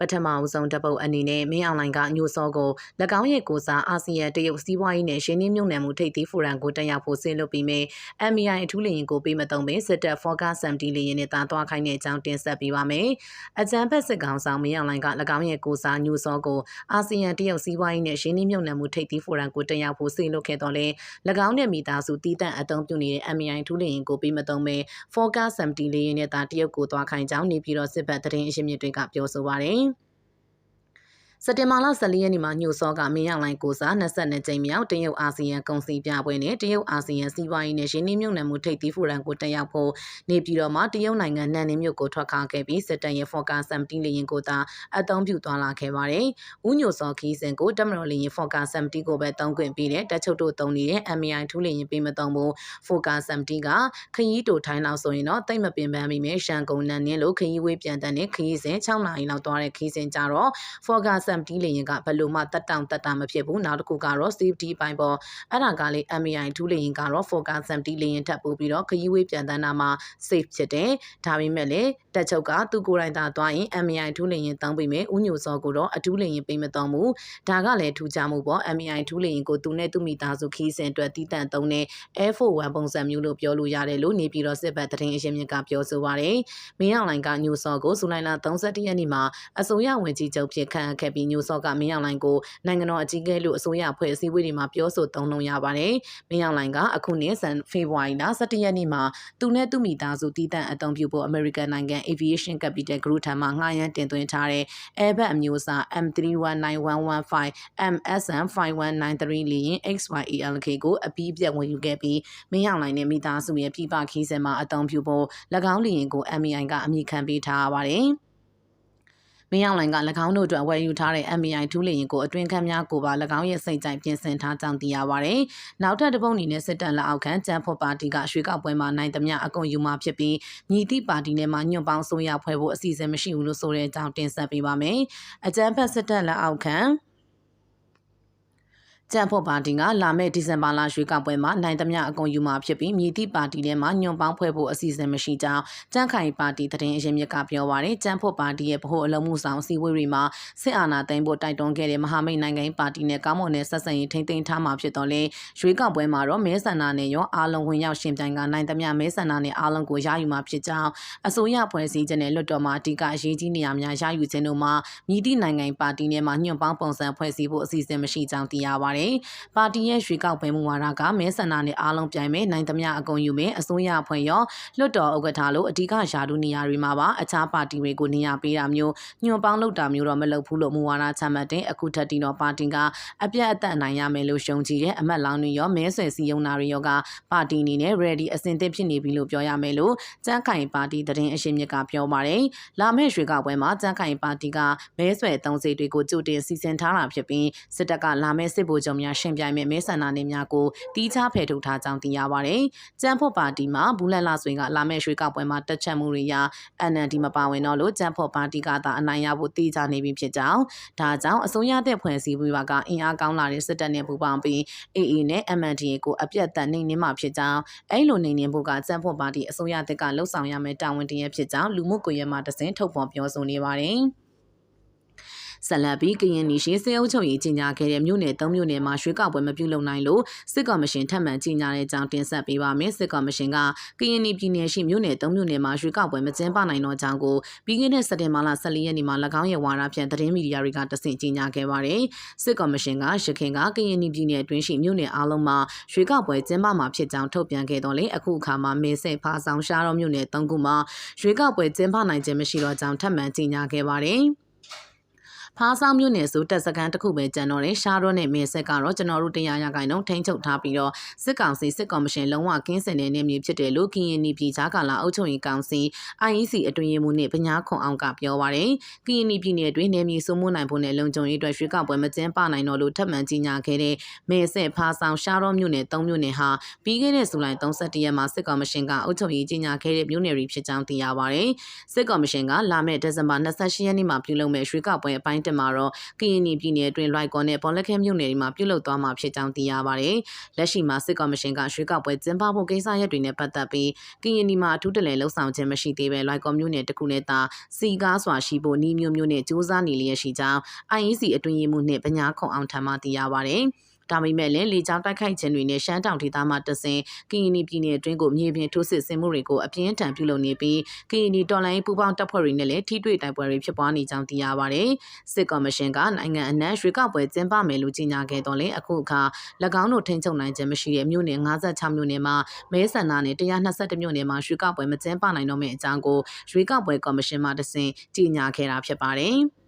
ပထမအဆုံးတပုတ်အနေနဲ့မင်းအွန်လိုင်းကညိုစောကို၎င်းရဲ့ကိုစားအာဆီယံတရုတ်စီးပွားရေးနဲ့ရှင်းနှင်းမြုံနယ်မှုထိပ်သီးဖိုရမ်ကိုတက်ရောက်ဖို့ဆင်းလုပ်ပြီးမြဲ MI အထူးလေရင်ကိုပေးမတုံပင်စစ်တပ် Forecast 70လေရင်နဲ့တာသွားခိုင်းတဲ့အကြောင်းတင်ဆက်ပေးပါမယ်။အကြံဖက်စစ်ကောင်ဆောင်မင်းအွန်လိုင်းက၎င်းရဲ့ကိုစားညိုစောကိုအာဆီယံတရုတ်စီးပွားရေးနဲ့ရှင်းနှင်းမြုံနယ်မှုထိပ်သီးဖိုရမ်ကိုတက်ရောက်ဖို့ဆင်းလုပ်ခဲ့တော့လဲ၎င်းနဲ့မိသားစုတည်တံ့အသုံးပြုနေတဲ့ MI အထူးလေရင်ကိုပေးမတုံပင် Forecast 70လေရင်နဲ့တာတရုတ်ကိုသွားခိုင်းကြောင်းနေပြည်တော်စစ်ဘက်သတင်းအရှင်းမြစ်တွေကပြောဆိုပါရယ်။ စက်တင်ဘာလ14ရက်နေ့မှာညိုစောကမင်းရလိုင်းကိုစား22ကြိမ်မြောက်တရုတ်အာဆီယံကုန်စည်ပြပွဲနဲ့တရုတ်အာဆီယံစီးပွားရေးနဲ့ရင်းနှီးမြှုပ်နှံမှုထိပ်သီးဖိုရမ်ကိုတက်ရောက်ဖို့နေပြည်တော်မှာတရုတ်နိုင်ငံနန်နင်းမြို့ကိုထွက်ခွာခဲ့ပြီးစစ်တပ်ရဲ့ Forecast 70လေရင်ကိုသာအသုံးပြုသွားလာခဲ့ပါတယ်။ဦးညိုစောခီးစင်ကိုတမတော်လေရင် Forecast 70ကိုပဲသုံးခွင့်ပေးတဲ့တက်ချုပ်တို့သုံးနေတဲ့ MI ထူးလေရင်ပေးမသုံးဘူး Forecast 70ကခရီးတိုထိုင်းလောက်ဆိုရင်တော့တိတ်မပင်ပန်းမိမယ်ရှန်ကုန်နန်နင်းလို့ခရီးဝေးပြန်တဲ့ခရီးစဉ်6နာရီလောက်သွားတဲ့ခရီးစဉ်ကြတော့ Forecast 70လေရင်ကဘယ်လိုမှတက်တောင်တက်တာမဖြစ်ဘူးနောက်တစ်ခုကတော့ safety ဘိုင်းပေါ်အဲ့ဒါကလေ MAI 2လေရင်ကတော့ Focus 70လေရင်ထပ်ပို့ပြီးတော့ခရီးဝေးပြန်တန်းတာမှာ safe ဖြစ်တယ်ဒါပေမဲ့လေတက်ချုပ်ကသူကိုယ်တိုင်သာသွားရင် MAI 2လေရင်တောင်းပေးမယ်ဥညိုစောကိုတော့အထူးလေရင်ပေးမတော့ဘူးဒါကလည်းထူးခြားမှုပေါ့ MAI 2လေရင်ကိုသူနဲ့သူမိသားစုခီးစဉ်အတွက်တည်တံ့သုံးတဲ့ Air Force 1ပုံစံမျိုးလို့ပြောလို့ရတယ်လို့နေပြည်တော်စစ်ဘက်သတင်းအရင်းမြစ်ကပြောဆိုပါရယ်မင်းအောင်လိုင်ကညိုစောကိုဇူလိုင်လ31ရက်နေ့မှာအစိုးရဝင်ကြီးချုပ်ဖြစ်ခန့်အပ်ခဲ့ပြီးညိုစောကမင်းအောင်လိုင်ကိုနိုင်ငံတော်အကြီးအကဲလို့အစိုးရဖွဲ့အစည်းအဝေးတွေမှာပြောဆိုသုံးနှုန်းရပါတယ်။မင်းအောင်လိုင်ကအခုနှစ်ဆန်ဖေဖော်ဝါရီလ17ရက်နေ့မှာသူနဲ့သူမိသားစုတည်တံ့အသုံးပြုဖို့ American နိုင်ငံ Aviation Capital Group ထံမှငှားရမ်းတင်သွင်းထားတဲ့ Airbus အမျိုးအစား M319115 MSN 5193 လေယာဉ် XYELK ကိုအပြီးပြတ်ဝင်ယူခဲ့ပြီးမင်းအောင်လိုင်နဲ့မိသားစုရဲ့ပြည်ပခီးစင်မှာအသုံးပြုဖို့၎င်းလေယာဉ်ကို MI ကအမိခံပေးထားပါတယ်။ မင်းအောင်လိုင်က၎င်းတို့အတွက်ဝယ်ယူထားတဲ့ MBI ထူးလေရင်ကိုအတွင်းခန်းများကိုပါ၎င်းရဲ့စိတ်ကြိုက်ပြင်ဆင်ထားကြောင်းသိရပါဗျ။နောက်ထပ်တစ်ပုတ်အနေနဲ့စစ်တပ်လက်အောက်ခံကျန်းဖို့ပါတီကရွှေကောက်ပွဲမှာနိုင်သမျှအကုန်ယူမှာဖြစ်ပြီးညီတိပါတီနဲ့မှညွန့်ပေါင်းဆိုရဖွဲ့ဖို့အစီအစဉ်မရှိဘူးလို့ဆိုတဲ့အကြောင်းတင်ဆက်ပေးပါမယ်။အကြံဖက်စစ်တပ်လက်အောက်ခံ ကြံဖို့ပါတီကလာမယ့်ဒီဇင်ဘာလရွေးကောက်ပွဲမှာနိုင်သမျှအကုန်ယူမှာဖြစ်ပြီးမြည်သည့်ပါတီထဲမှာညွန်ပေါင်းဖွဲ့ဖို့အစီအစဉ်မရှိကြောင်းကြံ့ခိုင်ပါတီသတင်းအရင်းမြစ်ကပြောပါရယ်ကြံဖို့ပါတီရဲ့ဗဟိုအလုံးမှုဆောင်စီဝေးတွေမှာစစ်အာဏာသိမ်းဖို့တိုက်တွန်းခဲ့တဲ့မဟာမိတ်နိုင်ငံပါတီနဲ့ကောင်းမွန်တဲ့ဆက်ဆံရေးထိန်းသိမ်းထားမှာဖြစ်တော့လေရွေးကောက်ပွဲမှာတော့မဲဆန္ဒနဲ့ရောအားလုံးဝင်ရောက်ရှင်ပြိုင်ကနိုင်သမျှမဲဆန္ဒနဲ့အားလုံးကိုရယူမှာဖြစ်ကြောင်းအစိုးရဖွဲ့စည်းခြင်းနဲ့လွှတ်တော်မှာအဓိကအရေးကြီးနေရာများရယူခြင်းတို့မှာမြည်သည့်နိုင်ငံပါတီနဲ့မှညွန်ပေါင်းပုံစံဖွဲ့စည်းဖို့အစီအစဉ်မရှိကြောင်းသိရပါရယ်ပါတီရဲ့ရွေးကောက်ပွဲမူဝါဒကမဲဆန္ဒနဲ့အားလုံးပြိုင်မယ်နိုင်သမျှအကုန်ယူမယ်အစိုးရဖွဲ့ရောလွှတ်တော်ဥက္ကဋ္ဌလို့အဓိကယာဒူနေရာတွေမှာပါအခြားပါတီတွေကိုနေရာပေးတာမျိုးညွန်ပေါင်းလုပ်တာမျိုးတော့မလုပ်ဘူးလို့မူဝါဒချမှတ်တဲ့အခုထက်တီတော့ပါတီကအပြတ်အသတ်နိုင်ရမယ်လို့ရှုံကြည်တဲ့အမတ်လောင်းတွေရောမဲဆွယ်စည်းရုံးတာတွေရောကပါတီအနေနဲ့ ready အစဉ်သင့်ဖြစ်နေပြီလို့ပြောရမယ်လို့ကျန်းခိုင်ပါတီသတင်းအရှင်းမြစ်ကပြောပါတယ်လာမယ့်ရွေးကောက်ပွဲမှာကျန်းခိုင်ပါတီကမဲဆွယ်သုံးစိတ်တွေကိုကြိုတင်စီစဉ်ထားတာဖြစ်ပြီးစစ်တပ်ကလာမယ့်စစ်ဗိုလ်ချုပ်များရှင်ပြိုင်မဲ့မဲဆန္ဒနယ်များကိုတီးခြားဖယ်ထုတ်ထားကြောင်းသိရပါတယ်။ကျန်းဖို့ပါတီမှာဘူးလက်လာဆွေကလာမယ့်ရွှေကောက်ပွဲမှာတက်ချက်မှုတွေရာ NLD မပါဝင်တော့လို့ကျန်းဖို့ပါတီကသာအနိုင်ရဖို့တီးခြားနေပြီဖြစ်ကြောင်းဒါကြောင့်အစိုးရတဲ့ဖွဲ့စည်းပြီးပါကအင်အားကောင်းလာတဲ့စစ်တပ်နဲ့ပူးပေါင်းပြီး AA နဲ့ MNDA ကိုအပြတ်တက်နှိမ်နင်းမှဖြစ်ကြောင်းအဲ့လိုနှိမ်နင်းဖို့ကကျန်းဖို့ပါတီအစိုးရတက်ကလှုပ်ဆောင်ရမယ့်တာဝန်တရဖြစ်ကြောင်းလူမှုကွန်ရက်မှာတစင်ထုတ်ဖော်ပြောဆိုနေပါတယ်။ ဆက်လက်ပြီးကရင်နီရှိစေအုပ်ချုပ်ရေးကြီးညာခဲ့တဲ့မြို့နယ်၃မြို့နယ်မှာရွှေကောက်ပွဲမပြုလုပ်နိုင်လို့စစ်ကော်မရှင်ထပ်မံကြီးညာတဲ့အကြောင်းတင်ဆက်ပေးပါမယ်စစ်ကော်မရှင်ကကရင်နီပြည်နယ်ရှိမြို့နယ်၃မြို့နယ်မှာရွှေကောက်ပွဲမကျင်းပနိုင်တော့ကြောင်းကိုပြီးခဲ့တဲ့စက်တင်ဘာလ14ရက်နေ့မှာ၎င်းရဲ့ဝါဒဖြန့်သတင်းမီဒီယာတွေကတဆင့်ကြီးညာခဲ့ပါတယ်စစ်ကော်မရှင်ကရခိုင်ကကရင်နီပြည်နယ်အတွင်းရှိမြို့နယ်အားလုံးမှာရွှေကောက်ပွဲကျင်းပမှာဖြစ်ကြောင်းထုတ်ပြန်ခဲ့တော့လေအခုအခါမှာမေဆဲဖာဆောင်ရှားတော်မြို့နယ်၃ခုမှာရွှေကောက်ပွဲကျင်းပနိုင်ခြင်းမရှိတော့ကြောင်းထပ်မံကြီးညာခဲ့ပါတယ် ဖားဆောင်မြို့နယ်ဆိုတက်စကန်တစ်ခုပဲကျန်တော့တယ်ရှားတော့နဲ့မေဆက်ကတော့ကျွန်တော်တို့တရားရဂိုင်တော့ထိန်းချုပ်ထားပြီးတော့စစ်ကောင်စီစစ်ကော်မရှင်လုံးဝကင်းစင်တဲ့နေမြေဖြစ်တယ်လို့ကရင်နီပြည်ကြားကာလအုပ်ချုပ်ရေးကောင်စီ IEC အတွင်းရေးမှူးနဲ့ပညာခွန်အောင်ကပြောပါတယ်ကရင်နီပြည်နယ်အတွင်းနေမြေစိုးမိုးနိုင်ဖို့နဲ့လုံခြုံရေးအတွက်ရွှေကောက်ပွဲမကျင်းပနိုင်တော့လို့ထပ်မံကြီးညာခဲ့တဲ့မေဆက်ဖားဆောင်ရှားတော့မြို့နယ်၃မြို့နယ်ဟာပြီးခဲ့တဲ့ဇူလိုင်31ရက်မှာစစ်ကော်မရှင်ကအုပ်ချုပ်ရေးကြီးညာခဲ့တဲ့မြို့နယ်တွေဖြစ်ကြောင်းသိရပါတယ်စစ်ကော်မရှင်ကလာမယ့်ဒီဇင်ဘာ28ရက်နေ့မှာပြုလုပ်မယ့်ရွှေကောက်ပွဲအပိုင်းတက်မှာတော့ကရင်ပြည်နယ်အတွင်းလွိုက်ကော်နဲ့ဘောလခဲမြို့နယ်တွေမှာပြုလုပ်သွားမှာဖြစ်ကြောင်းသိရပါတယ်။လက်ရှိမှာစစ်ကော်မရှင်ကရွေးကောက်ပွဲကျင်းပဖို့ကိစ္စရပ်တွေနဲ့ပတ်သက်ပြီးကရင်ပြည်မှာအထူးတလဲလှုပ်ဆောင်ခြင်းမရှိသေးပဲလွိုက်ကော်မြို့နယ်တခုနဲ့သာစီကားစွာရှိဖို့နှီးမျိုးမျိုးနဲ့စူးစမ်းနေလျက်ရှိကြောင်း IEC အတွင်းရေးမှူးနှင့်ပညာခုံအောင်ထံမှသိရပါတယ်။ ဒါပေမဲ့လည်းလေကြောင်းတိုက်ခိုက်ခြင်းတွေနဲ့ရှမ်းတောင်ဒေသမှတဆင်ကရင်ပြည်နယ်အတွင်းကိုမြေပြင်ထိုးစစ်ဆင်မှုတွေကိုအပြင်းထန်ပြုလုပ်နေပြီးကရင်တော်လိုင်းပူပေါင်းတပ်ဖွဲ့တွေနဲ့လည်းထိတွေ့တိုက်ပွဲတွေဖြစ်ပွားနေကြောင်းသိရပါတယ်။စစ်ကော်မရှင်ကနိုင်ငံအနှံ့ရွေးကောက်ပွဲကျင်းပမယ်လို့ကြေညာခဲ့တော့လေအခုအခါ၎င်းတို့ထိန်းချုပ်နိုင်ခြင်းမရှိတဲ့မြို့နယ်56မြို့နယ်မှာမဲဆန္ဒနယ်122မြို့နယ်မှာရွေးကောက်ပွဲမကျင်းပနိုင်တော့မယ့်အကြောင်းကိုရွေးကောက်ပွဲကော်မရှင်မှတဆင်ကြေညာခဲ့တာဖြစ်ပါတယ်။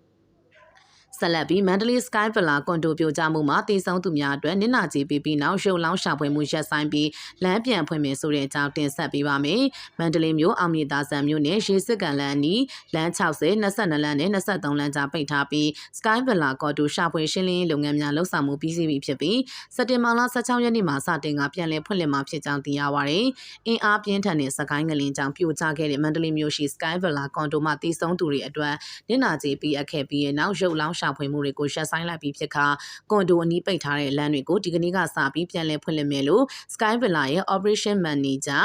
ဆက်လက်ပြီးမန္တလေး Sky Villa ကွန်ဒိုပြိုကျမှုမှာတည်ဆုံသူများအတွက်နစ်နာကြေးပေးပြီးနောက်ရုပ်လောင်းရှာဖွေမှုရပ်ဆိုင်းပြီးလမ်းပြန်ဖွင့်မယ်ဆိုတဲ့အကြောင်းတင်ဆက်ပေးပါမယ်။မန္တလေးမြို့အောင်မြေသာဆန်မြို့နယ်ရေစစ်ကန်လမ်းအနီးလမ်း60 22လမ်းနဲ့23လမ်းကြားပိတ်ထားပြီး Sky Villa ကွန်ဒိုရှာဖွေရှင်းလင်းရေးလုပ်ငန်းများလှုပ်ဆောင်မှုပြီးစီးပြီဖြစ်ပြီးစက်တင်ဘာလ16ရက်နေ့မှာစတင်ကပြန်လည်ဖွင့်လှစ်မှာဖြစ်ကြောင်းသိရပါဗျ။အင်အားပြင်းထန်တဲ့စကိုင်းငလင်ကြောင့်ပြိုကျခဲ့တဲ့မန္တလေးမြို့ရှိ Sky Villa ကွန်ဒိုမှာတည်ဆုံသူတွေအတွက်နစ်နာကြေးပေးအပ်ခဲ့ပြီးနောက်ရုပ်လောင်းရှာဖွေမှုတွေကိုရှက်ဆိုင်လိုက်ပြီးဖြစ်ခါကွန်ဒိုအနီးပိတ်ထားတဲ့လမ်းတွေကိုဒီကနေ့ကစပြီးပြန်လည်ဖွင့်လှစ်မယ်လို့ Sky Villa ရဲ့ Operation Manager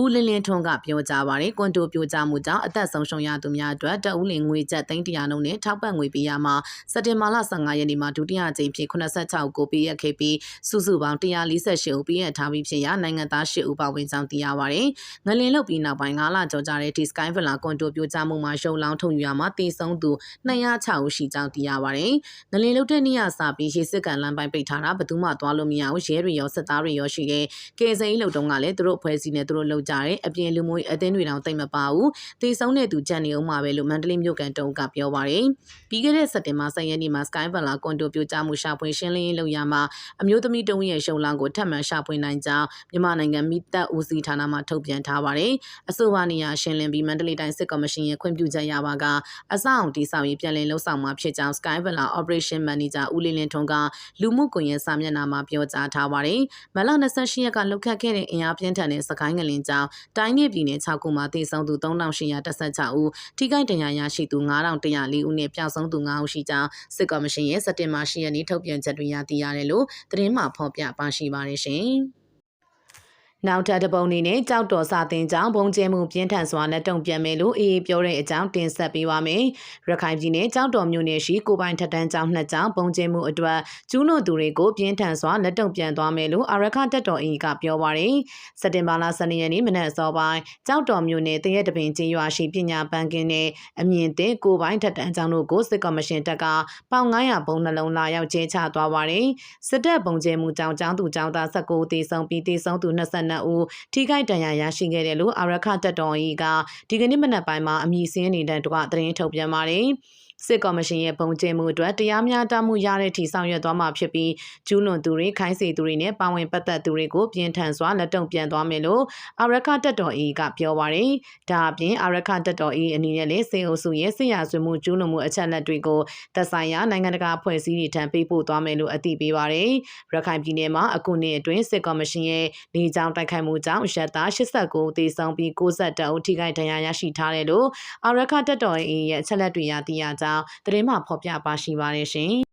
ဦးလင်းလင်းထွန်းကပြောကြားပါတယ်ကွန်တိုပြိုကျမှုကြောင့်အသက်ဆုံးရှုံးရသူများအတွက်တဦးလင်ငွေကျပ်300နှုန်းနဲ့ထောက်ပံ့ငွေပေးရမှာစက်တင်ဘာလ15ရက်နေ့မှာဒုတိယကြိမ်ဖြစ်86ကိုပေးရခဲ့ပြီးစုစုပေါင်း148ဦးပေးရထားပြီးဖြစ်ရနိုင်ငံသား10ဦးပါဝင်ကြောင်းသိရပါတယ်ငလင်လုတ်ပြီးနောက်ပိုင်း9လကျော်ကြာတဲ့ Sky Villa ကွန်တိုပြိုကျမှုမှာရှုံလောင်းထုံယူရမှာတည်ဆုံးသူ206ဦးရှိကြောင်းသိရပါတယ်ငလင်လုတ်တဲ့နေ့ရစပြီးရေစစ်ကန်လမ်းပိုင်းပိတ်ထားတာဘယ်သူမှသွားလို့မရဘူးရဲတွေရောစစ်သားတွေရောရှိတဲ့ကယ်ဆယ်ရေးလုပ်တုံးကလည်းသူတို့အဖွဲ့အစည်းနဲ့သူတို့လုပ်ကြတယ်အပြင်လူမျိုးအသင်းတွေတောင်တိတ်မပါဘူးတေဆုံးတဲ့သူကြံ့နေအောင်မှာပဲလို့မန္တလေးမြို့ကန်တုံးကပြောပါတယ်ပြီးခဲ့တဲ့စက်တင်ဘာ10ရက်နေ့မှာ Sky Villa ကွန်ဒိုပြိုကျမှုရှာဖွေရှင်းလင်းရေးလုပ်ရမှာအမျိုးသမီးတုံးရဲ့ရှုံလောင်းကိုထပ်မံရှာဖွေနိုင်ကြောင်းမြန်မာနိုင်ငံမိသက်ဦးစီးဌာနမှထုတ်ပြန်ထားပါတယ်အဆိုပါနေရာရှင်းလင်းပြီးမန္တလေးတိုင်းစစ်ကော်မရှင်ရဲ့ခွင့်ပြုချက်ရပါကအဆောက်အုံတိစောက်ရေးပြန်လည်လှုပ်ဆောင်မှာဖြစ်ကြောင်း Sky Villa Operation Manager ဦးလင်းလင်းထွန်းကလူမှုကွန်ရက်စာမျက်နှာမှာပြောကြားထားပါတယ်မလ28ရက်ကလှုပ်ခတ်ခဲ့တဲ့အင်အားပြင်းထန်တဲ့စကိုင်းငလင်ကြောင့်တိုင်းနယ်ပြည်နယ်6ခုမှာတည်ဆုံသူ3816ဦးထိခိုက်ဒဏ်ရာရရှိသူ9104ဦးနဲ့ပျောက်ဆုံးသူ9ဦးရှိကြောင်းစစ်ကော်မရှင်ရဲ့စက်တင်ဘာ10ရက်နေ့ထုတ်ပြန်ချက်တွေရသိရတယ်လို့သတင်းမှဖော်ပြပါရှိပါတယ်ရှင်။ နောက်ထပ်တပုံအနေနဲ့ကြောက်တော်စာတင်ကြောင်းဘုံကျဲမှုပြင်းထန်စွာနဲ့တုံ့ပြန်မယ်လို့အေးပြောတဲ့အကြောင်းတင်ဆက်ပေးပါမယ်။ရခိုင်ပြည်နယ်ကြောက်တော်မြို့နယ်ရှိကိုပိုင်ထက်တန်းကျောင်းနှစ်ကျောင်းဘုံကျဲမှုအတွက်ကျူးလွန်သူတွေကိုပြင်းထန်စွာလက်တုံ့ပြန်သွားမယ်လို့အာရခတက်တော်အေးကပြောပါရယ်။စက်တင်ဘာလ12ရက်နေ့မနက်စောပိုင်းကြောက်တော်မြို့နယ်တရက်တပင်ကျေးရွာရှိပညာပန်းကင်းနဲ့အမြင့်တင်ကိုပိုင်ထက်တန်းကျောင်းတို့ကိုစစ်ကော်မရှင်တပ်ကပေါင်900ဘုံနှလုံးလာရောက်ကျဲချသွားပါရယ်။စစ်တပ်ဘုံကျဲမှုကြောင့်ကျောင်းသူကျောင်းသား19တေဆုံးပြီးတေဆုံးသူ22 12ဦးထိခိုက်ဒဏ်ရာရရှိခဲ့တယ်လို့အာရခတက်တော်ကြီးကဒီကနေ့မနက်ပိုင်းမှာအမည်စင်းနေတဲ့တွကသတင်းထုတ်ပြန်ပါတယ်။ စစ်ကော်မရှင်ရဲ့ပုံကျဲမှုအတွက်တရားမျှတမှုရတဲ့ထိဆောင်ရွက်သွားမှာဖြစ်ပြီးကျူးလွန်သူတွေခိုင်းစေသူတွေနဲ့ပါဝင်ပတ်သက်သူတွေကိုပြင်ထန်စွာလက်တုံပြန်သွားမယ်လို့အာရခတက်တော်အေးကပြောပါရယ်ဒါအပြင်အာရခတက်တော်အေးအနေနဲ့လည်းစေအုပ်စုရဲ့ဆရာဆွေမှုကျူးလွန်မှုအချက်လက်တွေကိုသက်ဆိုင်ရာနိုင်ငံတကာအဖွဲ့အစည်းတွေထံပေးပို့သွားမယ်လို့အသိပေးပါရယ်ရခိုင်ပြည်နယ်မှာအခုနှစ်အတွင်းစစ်ကော်မရှင်ရဲ့နေကြောင်းတိုက်ခိုက်မှုကြောင့်ရက်သား89သေဆုံးပြီး62ဦးထိခိုက်ဒဏ်ရာရရှိထားတယ်လို့အာရခတက်တော်အေးရဲ့အချက်လက်တွေရသိရကြောင်းကြောင်းသတင်းမှဖော်ပြပါရှိပါတယ်ရှင်။